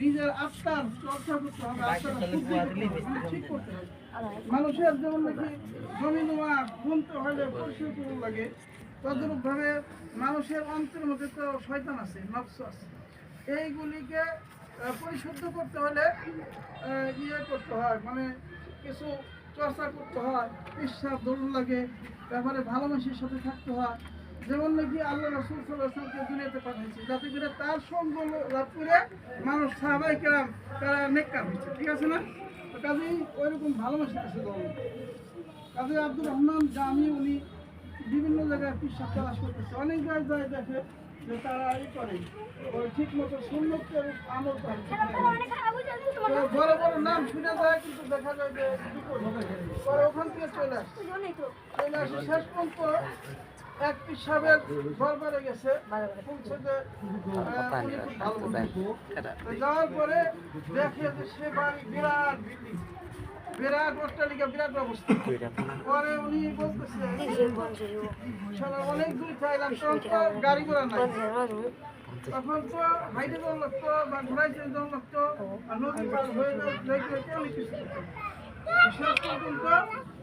নিজের আত্মার করতে করতে মানে করতে মানুষের যেমন নাকি জমি জমা গুনতে হলে পরিষ্কার করুন লাগে মানুষের অন্তরের মধ্যে তো শয়তান আছে নফস আছে এইগুলিকে পরিশুদ্ধ করতে হলে ইয়ে করতে হয় মানে কিছু চর্চা করতে হয় বিশ্বাস দরুন লাগে তারপরে ভালো মানুষের সাথে থাকতে হয়। যেমন নাকি আল্লাহ রসুল সাল্লাহামকে দুনিয়াতে পাঠিয়েছে যাতে করে তার সঙ্গ লাভ করে মানুষ সাহাবাই কেরাম তারা নেককার হয়েছে, ঠিক আছে না? কাজেই ওইরকম ভালো মানুষের কাছে যাওয়া কাজে আব্দুর রহমান জামি উনি বিভিন্ন জায়গায় পিসাব তালাশ করতেছে, অনেক জায়গায় যায় দেখে যে তারা এই করে ঠিক মতো সুন্নতের আমল করে। বড় বড় নাম শুনে যায়, কিন্তু দেখা যায় যে ওখান থেকে চলে আসে। চলে আসে শেষ পর্যন্ত এক পিসাবের দরবারে গেছে। বলছে যে। তো যাওয়ার পরে দেখে যে সে বাড়ি বিরাট বিল্ডিং বিরাট অট্টালিকা বিরাট ব্যবস্থা। পরে উনি বলতেছে অনেক দূর চাইলাম তখন তো গাড়ি ঘোড়া নাই। তখন তো হাইটে যাওয়া লাগতো বা ঘোড়ায় চেয়ে যাওয়া লাগতো আর নদী পার হয়ে যাওয়া অনেক কিছু পর্যন্ত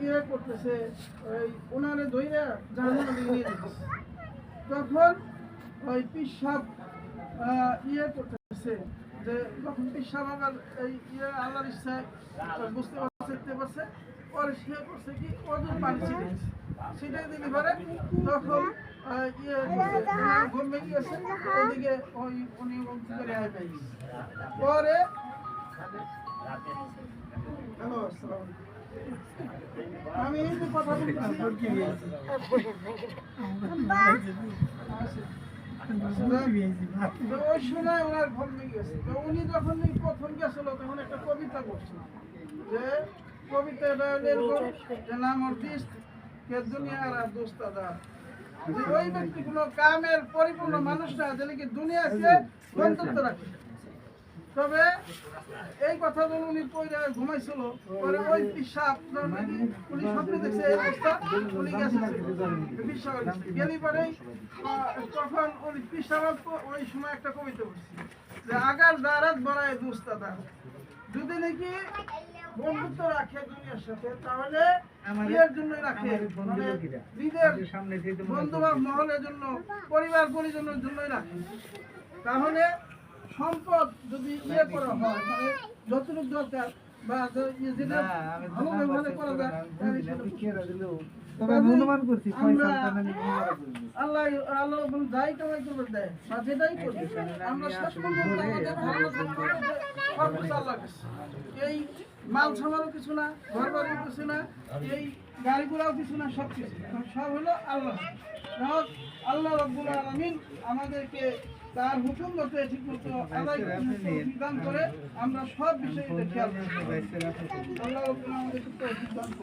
ইয়ে করতেছে, ওই ওনারে ধইরা জাহান্নামে নিয়ে যেতেছে তখন ওই পিসাব ইয়ে করতেছে যে, যখন পিসাব আবার এই ইয়ে আল্লাহর ইচ্ছায় বুঝতে পারছে, দেখতে পারছে, পরে সে করছে কি অজুর পানি ছিটে। ছিটে দিলে পরে তখন ইয়ে গেছে। পরে হ্যালো, আসসালামু। আমি এই যে কথা তো উনি যখন প্রথম গেছিল, তখন একটা কবিতা করছিল যে কবিতাটা হলো এরকম যে নাম অর্টিস্ট কে দুনিয়ার আর দোস্তাদা। ওই ব্যক্তি কোনো কামের পরিপূর্ণ মানুষ না যে নাকি দুনিয়াকে বন্ধুত্ব রাখে। তবে এই কথাগুলো উনি কইরা ঘুমাইছিল। পরে ওই পিসাব উনি স্বপ্নে দেখছে এই অবস্থা উনি গেছে। পিসাব গেলি পরেই তখন উনি পিসাব ওই সময় একটা কবিতা বলছে যে আগার দারাত বাড়ায় দুস্তাদা যদি নাকি বন্ধুত্ব রাখে দুনিয়ার সাথে তাহলে বিয়ের জন্য রাখে। মানে নিজের বন্ধু বা মহলের জন্য পরিবার পরিজনের জন্যই রাখে। তাহলে সম্পদ যদি ইয়ে করা হয় মানে যতটুকু দরকার বা ইয়ে যেটা ভালো ব্যবহার করা যায় তবে অনুমান করছি ছয় আমরা- সন্তানের নিয়ে মারা যাবে। আল্লাহ আল্লাহ যাই কামাই করবে দেয়। বা যেটাই করবে আমরা শেষ পর্যন্ত। এই মাল কিছু না ঘর বাড়িও কিছু না এই কিছু না সব কিছু সব হলো আল্লাহ। যাক, আল্লাহ রব্বুল আলমিন আমাদেরকে তার হুকুম মতো ঠিক মতো আদায় দান করে আমরা সব বিষয়ে খেয়াল রাখি। আল্লাহ আমাদের সিদ্ধান্ত